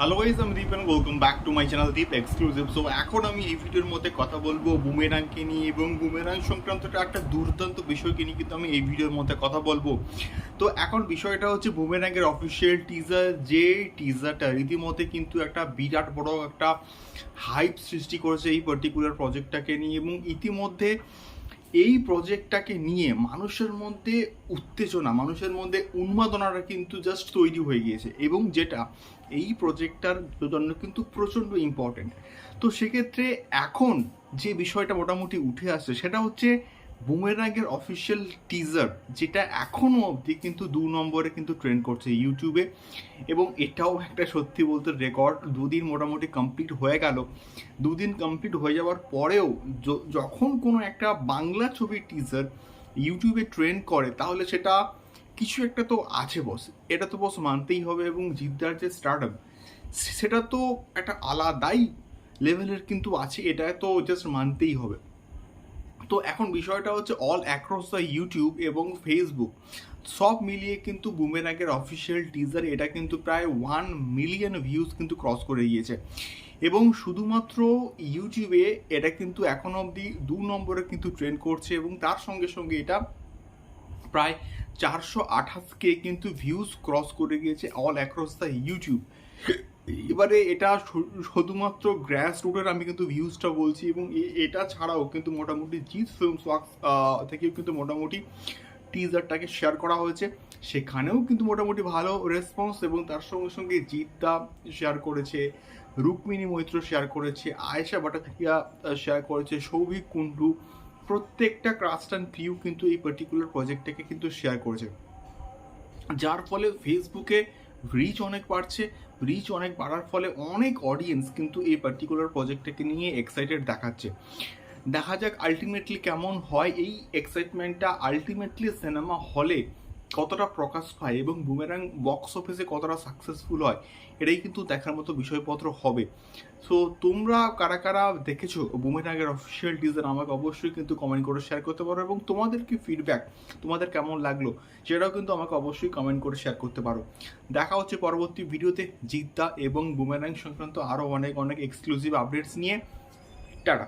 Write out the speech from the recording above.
Hello guys আমি Deep and welcome back to my channel Deep exclusive so এখন আমি এই ভিডিওর মধ্যে কথা বলব বুমেরাংকে নিয়ে এবং বুমেরাং সংক্রান্তটা একটা দুর্দান্ত বিষয়কে নিয়ে কিন্তু আমি এই ভিডিওর মধ্যে কথা বলব। তো এখন বিষয়টা হচ্ছে বুমেরাঙ্গের অফিসিয়াল টিজার যে টিজারটা রীতিমতে কিন্তু একটা বিরাট বড় একটা হাইপ সৃষ্টি করেছে এই পার্টিকুলার প্রজেক্টটাকে নিয়ে এবং ইতিমধ্যে এই প্রজেক্টটাকে নিয়ে মানুষের মধ্যে উত্তেজনা, মানুষের মধ্যে উন্মাদনাটা কিন্তু জাস্ট তৈরি হয়ে গিয়েছে এবং যেটা এই প্রজেক্টটার জন্য কিন্তু প্রচণ্ড ইম্পর্টেন্ট তো সেক্ষেত্রে এখন যে বিষয়টা মোটামুটি উঠে আসছে সেটা হচ্ছে বুমেরাঙ্গের অফিসিয়াল টিজার যেটা এখনও অবধি কিন্তু দু নম্বরে কিন্তু ট্রেন্ড করছে ইউটিউবে এবং এটাও একটা সত্যি বলতে রেকর্ড দুদিন মোটামুটি কমপ্লিট হয়ে গেল। দুদিন কমপ্লিট হয়ে যাওয়ার পরেও যখন কোনো একটা বাংলা ছবির টিজার ইউটিউবে ট্রেন্ড করে, তাহলে সেটা কিছু একটা তো আছে বস এটা তো বস মানতেই হবে এবং জিদ্দার যে স্টার্ট সেটা তো একটা আলাদাই লেভেলের কিন্তু আছে, এটা তো জাস্ট মানতেই হবে। তো এখন বিষয়টা হচ্ছে অল অ্যাক্রস দ্য ইউটিউব এবং ফেসবুক সব মিলিয়ে কিন্তু বুমেরাগের অফিসিয়াল টিজার এটা কিন্তু প্রায় ওয়ান মিলিয়ন ভিউজ কিন্তু ক্রস করে গিয়েছে এবং শুধুমাত্র ইউটিউবে এটা কিন্তু এখন অবধি দু নম্বরে কিন্তু ট্রেন্ড করছে এবং তার সঙ্গে সঙ্গে এটা প্রায় চারশো আঠাশকে কিন্তু ভিউজ ক্রস করে গিয়েছে অল অ্যাক্রস দ্য ইউটিউব এবারে এটা শুধুমাত্র গ্র্যাস রুটের আমি কিন্তু ভিউজটা বলছি এবং এটা ছাড়াও কিন্তু মোটামুটি জিৎ ফিল্মস ওয়ার্কস থেকেও কিন্তু মোটামুটি টিজারটাকে শেয়ার করা হয়েছে। সেখানেও কিন্তু মোটামুটি ভালো রেসপন্স এবং তার সঙ্গে সঙ্গে জিদ্দা শেয়ার করেছে, রুক্মিণী মৈত্র শেয়ার করেছে, আয়েশা ভট্টাচার্যা শেয়ার করেছে, সৌভিক কুণ্ডু, প্রত্যেকটা ক্রাস্ট অ্যান্ড ভিউ কিন্তু এই পার্টিকুলার প্রজেক্টটাকে কিন্তু শেয়ার করেছে। যার ফলে ফেসবুকে রিচ অনেক বাড়ছে রিচ অনেক বাড়ার ফলে অনেক অডিয়েন্স কিন্তু এই পার্টিকুলার প্রজেক্টটাকে নিয়ে এক্সাইটেড দেখাচ্ছে। দেখা যাক আলটিমেটলি কেমন হয়। এই এক্সাইটমেন্টটা আলটিমেটলি সিনেমা হলে কতটা প্রকাশ পায় এবং বুমেরাং বক্স অফিসে কতটা সাকসেসফুল হয়, এটাই কিন্তু দেখার মতো বিষয়পত্র হবে। সো তোমরা কারা কারা দেখেছ বুমেরাঙের অফিসিয়াল টিজার আমাকে অবশ্যই কিন্তু কমেন্ট করে শেয়ার করতে পারো এবং তোমাদের কি ফিডব্যাক তোমাদের কেমন লাগল, সেটাও কিন্তু আমাকে অবশ্যই কমেন্ট করে শেয়ার করতে পারো। দেখা হচ্ছে পরবর্তী ভিডিওতে জিদ্দা এবং বুমেরাং সংক্রান্ত আরও অনেক অনেক এক্সক্লুসিভ আপডেটস নিয়ে। টাটা।